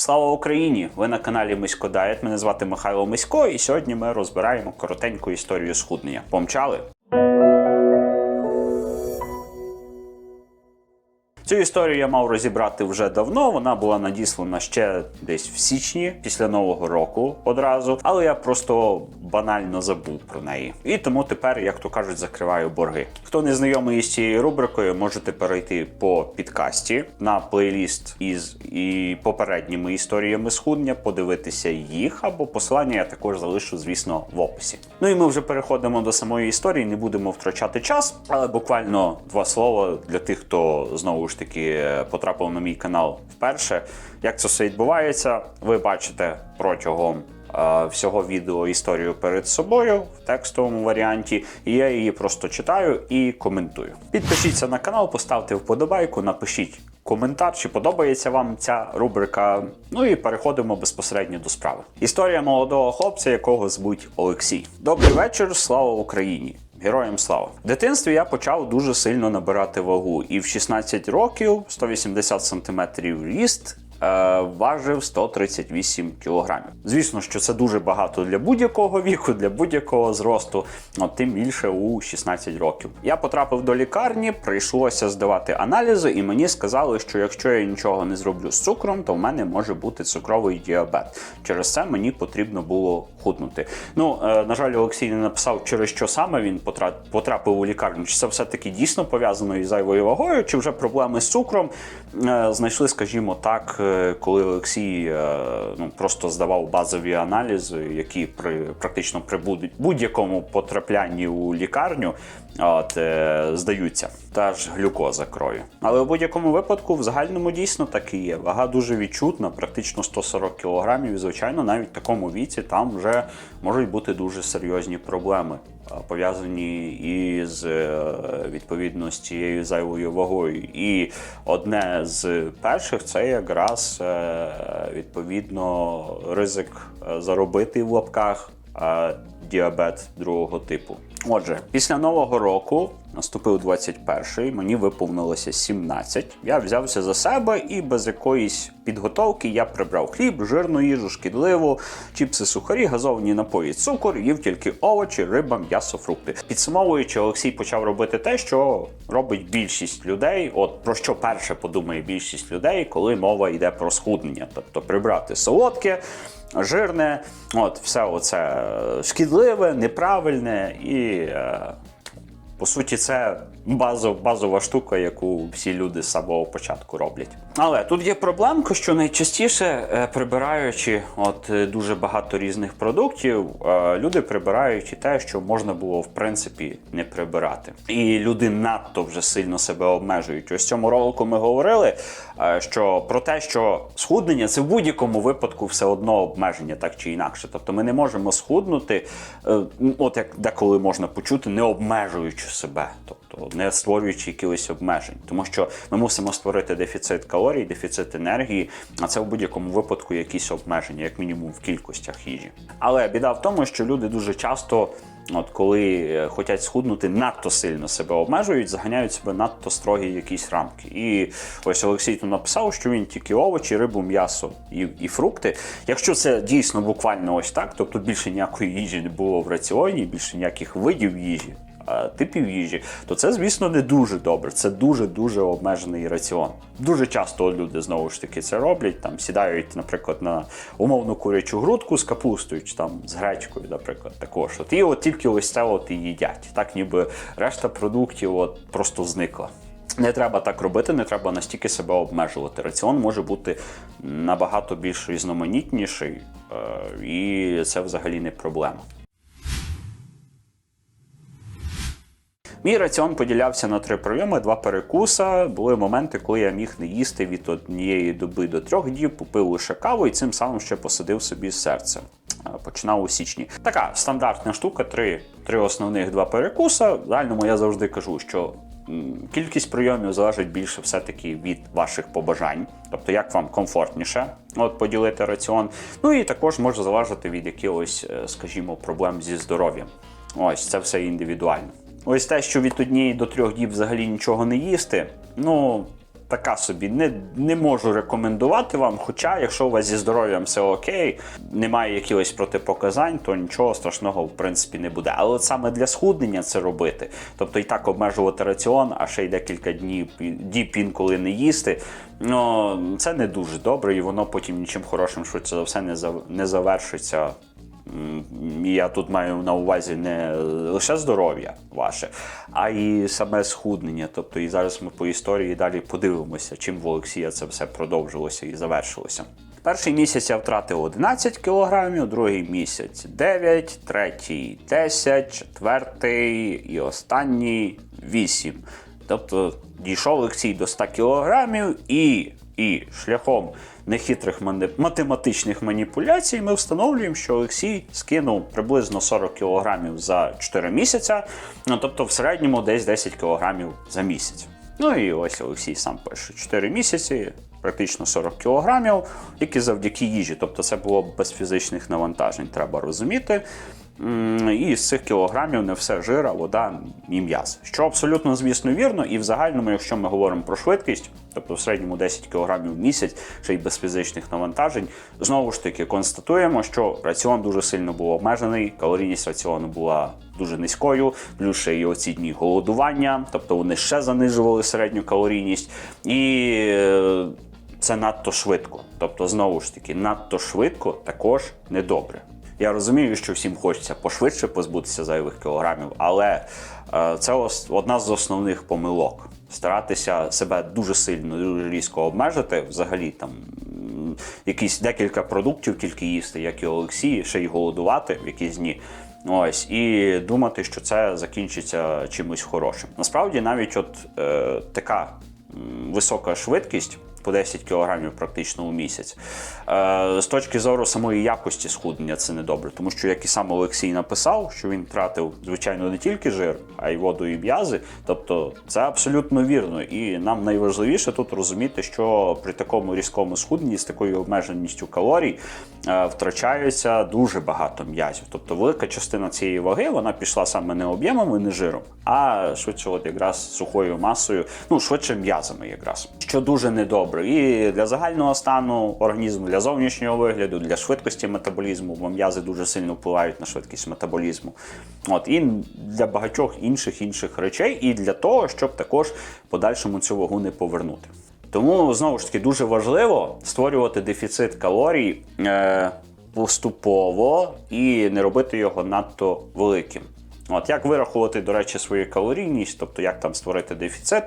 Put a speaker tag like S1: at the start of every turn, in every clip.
S1: Слава Україні! Ви на каналі Мисько Дает. Мене звати Михайло Мисько, і сьогодні ми розбираємо коротеньку історію схуднення. Помчали? Цю історію я мав розібрати вже давно. Вона була надіслана ще десь в січні, після нового року одразу, але я просто банально забув про неї. І тому тепер, як то кажуть, закриваю борги. Хто не знайомий із цією рубрикою, можете перейти по підкасті на плейліст із і попередніми історіями схуднення, подивитися їх, або посилання я також залишу, звісно, в описі. Ну і ми вже переходимо до самої історії, не будемо втрачати час, але буквально два слова для тих, хто знову ж таки потрапив на мій канал вперше. Як це все відбувається, ви бачите протягом е, всього відео історію перед собою в текстовому варіанті, і я її просто читаю і коментую. Підпишіться на канал, поставте вподобайку, напишіть коментар, чи подобається вам ця рубрика. Ну і переходимо безпосередньо до справи. Історія молодого хлопця, якого звуть Олексій. Добрий вечір, слава Україні! Героям слава! В дитинстві я почав дуже сильно набирати вагу, і в 16 років 180 см ріст. Е, Важив 138 кілограмів. Звісно, що це дуже багато для будь-якого віку, для будь-якого зросту, тим більше у 16 років. Я потрапив до лікарні, прийшлося здавати аналізи, і мені сказали, що якщо я нічого не зроблю з цукром, то в мене може бути цукровий діабет. Через це мені потрібно було худнути. Ну е, на жаль, Олексій не написав, через що саме він потрапив у лікарню. Чи це все таки дійсно пов'язано із зайвою вагою, чи вже проблеми з цукром знайшли, скажімо так, е, коли Олексій е, ну просто здавав базові аналізи, які при практично при будь- будь-якому потраплянні у лікарню от, е, здаються. Та ж глюкоза крові. Але у будь-якому випадку в загальному дійсно так і є. Вага дуже відчутна, практично 140 кг. І, звичайно, навіть в такому віці там вже можуть бути дуже серйозні проблеми, пов'язані із е, відповідно з цією зайвою вагою. І одне з перших це якраз е, відповідно ризик е, заробити в лапках діабет другого типу. Отже, після нового року наступив 21-й, мені виповнилося 17. Я взявся за себе і без якоїсь підготовки я прибрав хліб, жирну їжу, шкідливу, чіпси, сухарі, газовані напої, цукор, їв тільки овочі, риба, м'ясо, фрукти. Підсумовуючи, Олексій почав робити те, що робить більшість людей. От про що перше подумає більшість людей, коли мова йде про схуднення, тобто прибрати солодке жирне, от все оце е, шкідливе, неправильне і. е, По суті, це базов, базова штука, яку всі люди з самого початку роблять. Але тут є проблемка, що найчастіше е, прибираючи от е, дуже багато різних продуктів, е, люди прибирають і те, що можна було в принципі не прибирати. І люди надто вже сильно себе обмежують. Ось цьому ролику ми говорили, що про те, що схуднення це в будь-якому випадку все одно обмеження, так чи інакше. Тобто ми не можемо схуднути, от як деколи можна почути, не обмежуючи себе. Тобто не створюючи якихось обмежень, тому що ми мусимо створити дефіцит калорій, дефіцит енергії, а це в будь-якому випадку якісь обмеження, як мінімум в кількостях їжі. Але біда в тому, що люди дуже часто. От коли е, хочуть схуднути, надто сильно себе обмежують, заганяють себе надто строгі якісь рамки. І ось Олексій тут написав, що він тільки овочі, рибу, м'ясо і, і фрукти. Якщо це дійсно буквально ось так, тобто більше ніякої їжі не було в раціоні, більше ніяких видів їжі, типів їжі, то це, звісно, не дуже добре. Це дуже-дуже обмежений раціон. Дуже часто люди знову ж таки це роблять. Там сідають, наприклад, на умовну курячу грудку з капустою чи там з гречкою, наприклад, також. От і от тільки ось це от і їдять. Так ніби решта продуктів от просто зникла. Не треба так робити, не треба настільки себе обмежувати. Раціон може бути набагато більш різноманітніший, е, і це взагалі не проблема. Мій раціон поділявся на три прийоми, два перекуса. Були моменти, коли я міг не їсти від однієї доби до трьох діб, попив лише каву і цим самим ще посадив собі серце. Починав у січні. Така стандартна штука: три, три основних два перекуса. В загальному я завжди кажу, що кількість прийомів залежить більше все-таки від ваших побажань, тобто як вам комфортніше от, поділити раціон. Ну і також може залежати від якихось, е, скажімо, проблем зі здоров'ям. Ось це все індивідуально. Ось те, що від однієї до трьох діб взагалі нічого не їсти, ну така собі. Не, не можу рекомендувати вам. Хоча, якщо у вас зі здоров'ям все окей, немає якихось протипоказань, то нічого страшного в принципі не буде. Але от саме для схуднення це робити. Тобто і так обмежувати раціон, а ще й декілька днів діб інколи не їсти. Ну це не дуже добре, і воно потім нічим хорошим швидше за все не зав- не завершиться. Я тут маю на увазі не лише здоров'я ваше, а і саме схуднення. Тобто, і зараз ми по історії далі подивимося, чим в Олексія це все продовжилося і завершилося. Перший місяць я втратив 11 кілограмів, другий місяць 9, третій 10, четвертий і останній 8. Тобто дійшов Олексій до 100 кілограмів і, і шляхом нехитрих математичних маніпуляцій ми встановлюємо, що Олексій скинув приблизно 40 кілограмів за 4 місяця, ну тобто в середньому десь 10 кілограмів за місяць. Ну і ось Олексій сам пише: 4 місяці, практично 40 кілограмів, які завдяки їжі. Тобто це було без фізичних навантажень, треба розуміти. І з цих кілограмів не все жира, вода і м'ясо. Що абсолютно, звісно, вірно, і в загальному, якщо ми говоримо про швидкість, тобто в середньому 10 кілограмів в місяць, ще й без фізичних навантажень, знову ж таки констатуємо, що раціон дуже сильно був обмежений, калорійність раціону була дуже низькою, плюс ще й оці дні голодування, тобто вони ще занижували середню калорійність. І е, це надто швидко. Тобто, знову ж таки, надто швидко також недобре. Я розумію, що всім хочеться пошвидше позбутися зайвих кілограмів, але е, це одна з основних помилок. Старатися себе дуже сильно, дуже різко обмежити, взагалі там якісь декілька продуктів тільки їсти, як і Олексій, ще й голодувати в якісь дні. Ось і думати, що це закінчиться чимось хорошим. Насправді, навіть от е, така висока швидкість. По 10 кілограмів практично у місяць. Е, з точки зору самої якості схуднення це не добре, тому що, як і сам Олексій написав, що він тратив, звичайно, не тільки жир, а й воду і м'язи. Тобто це абсолютно вірно. І нам найважливіше тут розуміти, що при такому різкому схудненні з такою обмеженістю калорій е, втрачається дуже багато м'язів. Тобто велика частина цієї ваги вона пішла саме не об'ємом і не жиром, а швидше, от якраз сухою масою, ну швидше м'язами, якраз що дуже недобре. І для загального стану організму, для зовнішнього вигляду, для швидкості метаболізму, бо м'язи дуже сильно впливають на швидкість метаболізму. От і для багатьох інших інших речей, і для того, щоб також подальшому цю вагу не повернути. Тому знову ж таки дуже важливо створювати дефіцит калорій е, поступово і не робити його надто великим. От як вирахувати, до речі, свою калорійність, тобто як там створити дефіцит.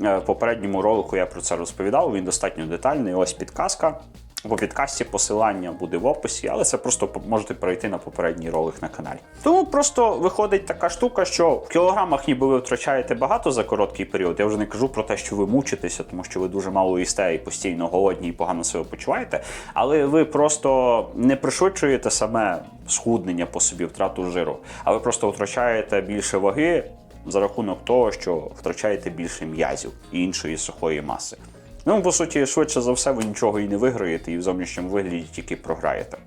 S1: Е, В попередньому ролику я про це розповідав, він достатньо детальний. Ось підказка. По підкасті посилання буде в описі, але це просто можете перейти на попередній ролик на каналі. Тому просто виходить така штука, що в кілограмах ніби ви втрачаєте багато за короткий період. Я вже не кажу про те, що ви мучитеся, тому що ви дуже мало їсте і постійно голодні і погано себе почуваєте. Але ви просто не пришвидшуєте саме схуднення по собі, втрату жиру, а ви просто втрачаєте більше ваги за рахунок того, що втрачаєте більше м'язів і іншої сухої маси. Ну, по суті, швидше за все, ви нічого і не виграєте, і в зовнішньому вигляді тільки програєте.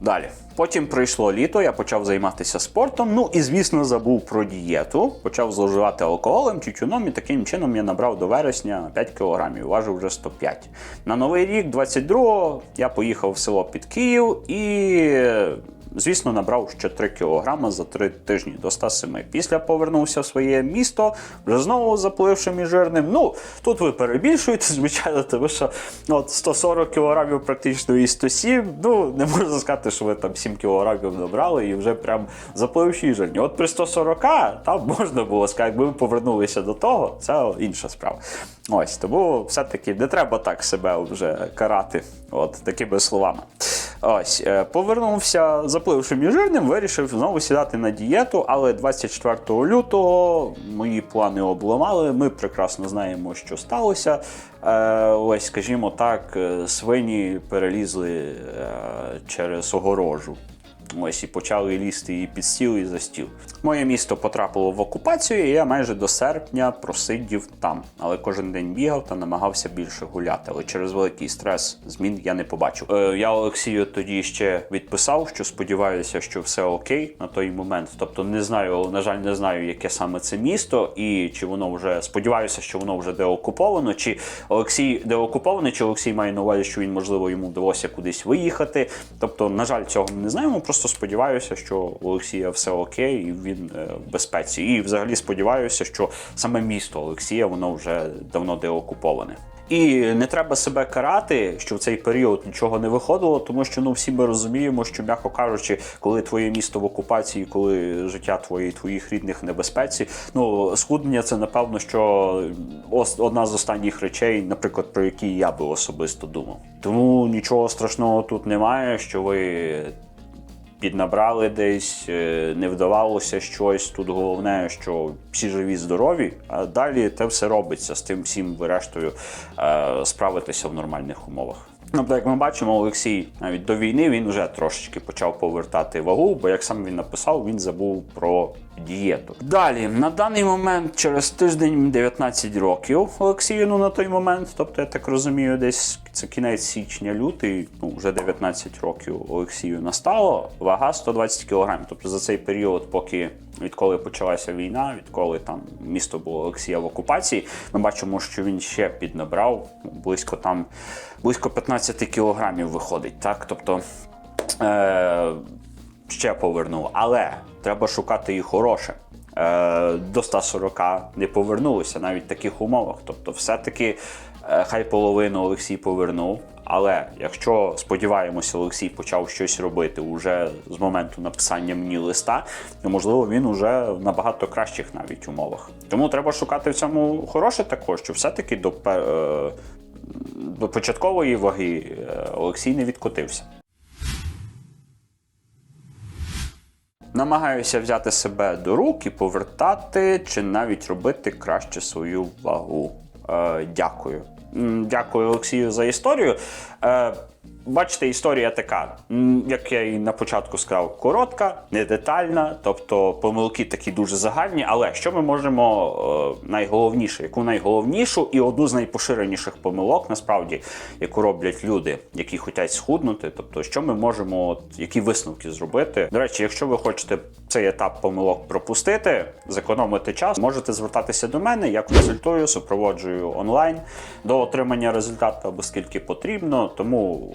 S1: Далі. Потім прийшло літо, я почав займатися спортом. Ну і звісно забув про дієту. Почав зловживати алкоголем, тютюном, і таким чином я набрав до вересня 5 кілограмів, важив вже 105. На новий рік, 22-го, я поїхав в село під Київ і. Звісно, набрав ще 3 кілограми за 3 тижні до 107. Після повернувся в своє місто, вже знову заплившим і жирним. Ну, тут ви перебільшуєте, звичайно, тому що ну, от 140 кілограмів практично і 107. Ну, не можна сказати, що ви там 7 кілограмів набрали і вже прям запливші жирні. От при 140 там можна було сказати, якби ви повернулися до того, це інша справа. Ось, тому все-таки не треба так себе вже карати, от такими словами. Ось, е, повернувся заплившим міжирним, жирним, вирішив знову сідати на дієту, але 24 лютого мої плани обламали. Ми прекрасно знаємо, що сталося. Е, Ось, скажімо так, е, свині перелізли е, через огорожу. Ось і почали лізти і під стіл, і за стіл. Моє місто потрапило в окупацію, і я майже до серпня просидів там. Але кожен день бігав та намагався більше гуляти. Але через великий стрес змін я не побачив. Е, я Олексію тоді ще відписав, що сподіваюся, що все окей на той момент. Тобто не знаю, на жаль, не знаю, яке саме це місто, і чи воно вже сподіваюся, що воно вже деокуповано, чи Олексій деокупований, чи Олексій має на увазі, що він можливо йому вдалося кудись виїхати. Тобто, на жаль, цього ми не знаємо. Просто сподіваюся, що у Олексія все окей, і він е, в безпеці. І взагалі сподіваюся, що саме місто Олексія воно вже давно деокуповане. І не треба себе карати, що в цей період нічого не виходило, тому що ну всі ми розуміємо, що м'яко кажучи, коли твоє місто в окупації, коли життя твої твоїх рідних в небезпеці, ну схуднення це напевно, що одна з останніх речей, наприклад, про які я би особисто думав. Тому нічого страшного тут немає, що ви піднабрали десь, е, не вдавалося щось. Тут головне, що всі живі, здорові, а далі те все робиться з тим всім, ви е, справитися в нормальних умовах. Ну, як ми бачимо, Олексій навіть до війни він вже трошечки почав повертати вагу, бо як сам він написав, він забув про дієту. Далі, на даний момент, через тиждень 19 років Олексію, ну на той момент, тобто я так розумію, десь це кінець січня, лютий, ну вже 19 років Олексію настало. Вага 120 кг. Тобто за цей період, поки відколи почалася війна, відколи там місто було Олексія в окупації, ми бачимо, що він ще піднабрав ну, близько там близько 15 кілограмів виходить. Так, тобто. Е- ще повернув, але треба шукати і хороше. Е, до 140 не повернулося навіть в таких умовах. Тобто, все-таки е, хай половину Олексій повернув. Але якщо сподіваємося, Олексій почав щось робити уже з моменту написання мені листа, то можливо він уже в набагато кращих навіть умовах. Тому треба шукати в цьому хороше також, що все-таки до, е, до початкової ваги е, Олексій не відкотився. Намагаюся взяти себе до рук і повертати, чи навіть робити краще свою вагу. Е, дякую. Дякую Олексію за історію. Е, бачите, історія така, як я і на початку сказав, коротка, не детальна, тобто помилки такі дуже загальні. Але що ми можемо е, найголовніше, яку найголовнішу і одну з найпоширеніших помилок, насправді, яку роблять люди, які хочуть схуднути, тобто, що ми можемо, от, які висновки зробити. До речі, якщо ви хочете цей етап помилок пропустити, зекономити час, можете звертатися до мене. Я консультую, супроводжую онлайн до отримання результату або скільки потрібно. Тому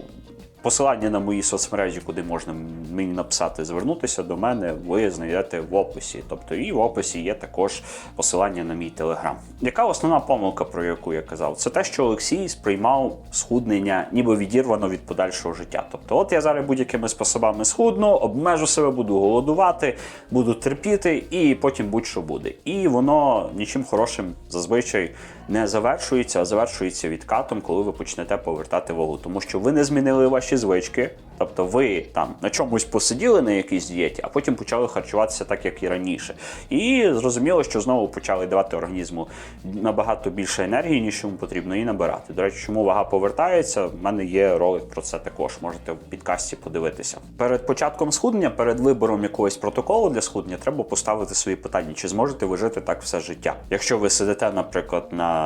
S1: посилання на мої соцмережі, куди можна мені написати, звернутися до мене, ви знайдете в описі. Тобто, і в описі є також посилання на мій телеграм. Яка основна помилка, про яку я казав? Це те, що Олексій сприймав схуднення, ніби відірвано від подальшого життя. Тобто, от я зараз будь-якими способами схудну, обмежу себе, буду голодувати, буду терпіти, і потім будь-що буде. І воно нічим хорошим зазвичай не завершується, а завершується відкатом, коли ви почнете повертати вагу. Тому що ви не змінили ваші звички, тобто ви там на чомусь посиділи на якійсь дієті, а потім почали харчуватися так, як і раніше. І зрозуміло, що знову почали давати організму набагато більше енергії, ніж йому потрібно, і набирати. До речі, чому вага повертається? В мене є ролик про це також. Можете в підкасті подивитися. Перед початком схуднення, перед вибором якогось протоколу для схуднення, треба поставити свої питання, чи зможете ви жити так все життя. Якщо ви сидите, наприклад, на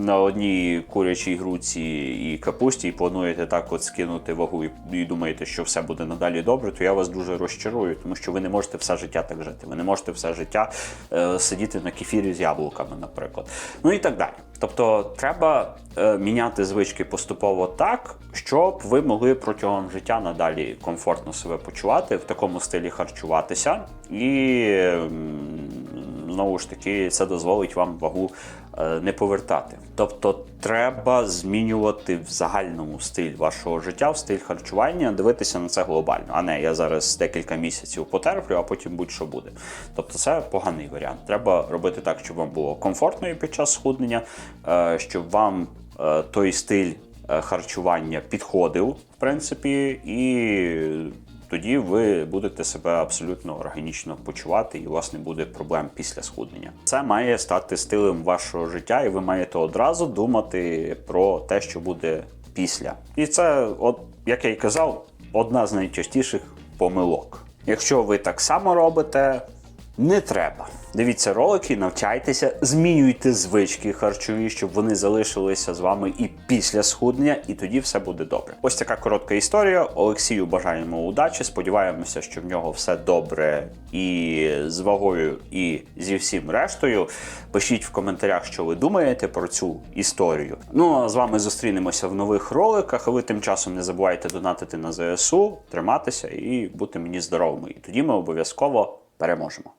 S1: на одній курячій груці і капусті, і плануєте так от скинути вагу і, і думаєте, що все буде надалі добре, то я вас дуже розчарую, тому що ви не можете все життя так жити. Ви не можете все життя е, сидіти на кефірі з яблуками, наприклад. Ну і так далі. Тобто треба е, міняти звички поступово так, щоб ви могли протягом життя надалі комфортно себе почувати, в такому стилі харчуватися і. м, знову ж таки, це дозволить вам вагу е, не повертати. Тобто, треба змінювати в загальному стиль вашого життя, в стиль харчування, дивитися на це глобально. А не я зараз декілька місяців потерплю, а потім будь-що буде. Тобто, це поганий варіант. Треба робити так, щоб вам було комфортно і під час схуднення, е, щоб вам е, той стиль е, харчування підходив, в принципі, і тоді ви будете себе абсолютно органічно почувати, і у вас не буде проблем після схуднення. Це має стати стилем вашого життя, і ви маєте одразу думати про те, що буде після. І це, от як я й казав, одна з найчастіших помилок. Якщо ви так само робите, не треба. Дивіться ролики, навчайтеся, змінюйте звички харчові, щоб вони залишилися з вами і після схуднення, і тоді все буде добре. Ось така коротка історія. Олексію бажаємо удачі. Сподіваємося, що в нього все добре і з вагою, і зі всім рештою. Пишіть в коментарях, що ви думаєте про цю історію. Ну а з вами зустрінемося в нових роликах. А ви тим часом не забувайте донатити на ЗСУ, триматися і бути мені здоровими. І тоді ми обов'язково переможемо.